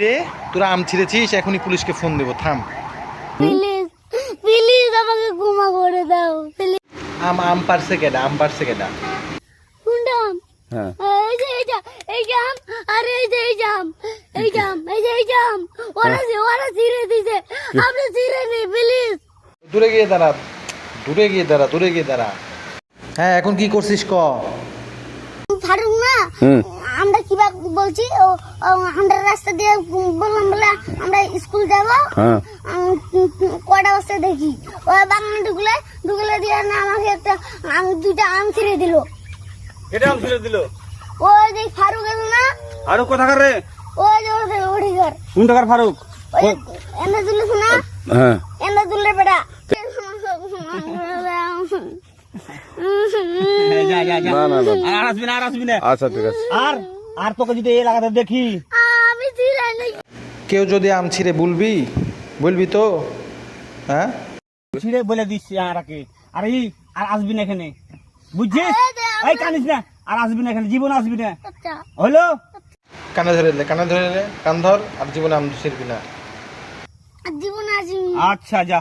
রে তোরা আম ছিঁড়েছিস? এখনই পুলিশকে ফোন দেবো থাম। প্লিজ প্লিজ আমাকে ক্ষমা করে দাও প্লিজ। আম আম পারছে কেডা? আম পারছে কেডা? কোনটা আম? হ্যাঁ। এই যে এই যে এই যে আম আর এই যে এই যে আম এই যে আম এই যে এই যে আম। ওরা ওরা ছিঁড়ে দিছে। আপনি ছিঁড়ে নি প্লিজ। দূরে গিয়ে দাঁড়া দূরে গিয়ে দাঁড়া দূরে গিয়ে দাঁড়া। হ্যাঁ এখন কি করছিস ক? ফারুক না হুম। আমরা কিবা বলছি? ও ও, আমরা রাস্তা দিয়ে বললাম বলে আমরা স্কুল যাব। হ্যাঁ। কটা বস্তা দেখি? ওই বাগানে ঢুকলে ঢুকলে দিয়ে না আমাকে একটা আম দুইটা আম ছিঁড়ে দিল। এটা আম ছিল দিল? ওই যে ফারুক আছে না আরও কোথাকার রে? ওই যে ওদের ওডিগার কোন টাকার ফারুক এনে তুলিস না? হ্যাঁ। যা যা যা। না না না। আর আসবি না আর আসবি না। আচ্ছা ঠিক আছে। আর আর তোকে যদি এই লাগাতে দেখি। আমি কেউ যদি আম ছিঁড়ে বলবি? বলবি তো? হ্যাঁ? ছিঁড়ে বলে দিচ্ছি আর আগে আর এই আর আসবি না এখানে। বুঝছিস? এই কানিস না। আর আসবি না এখানে জীবন আসবি না। আচ্ছা। হলো? কানে ধরে নে কানে ধরে নে কান ধর আর জীবনে আম ছিঁড়বি না। জীবন আসি আচ্ছা যা।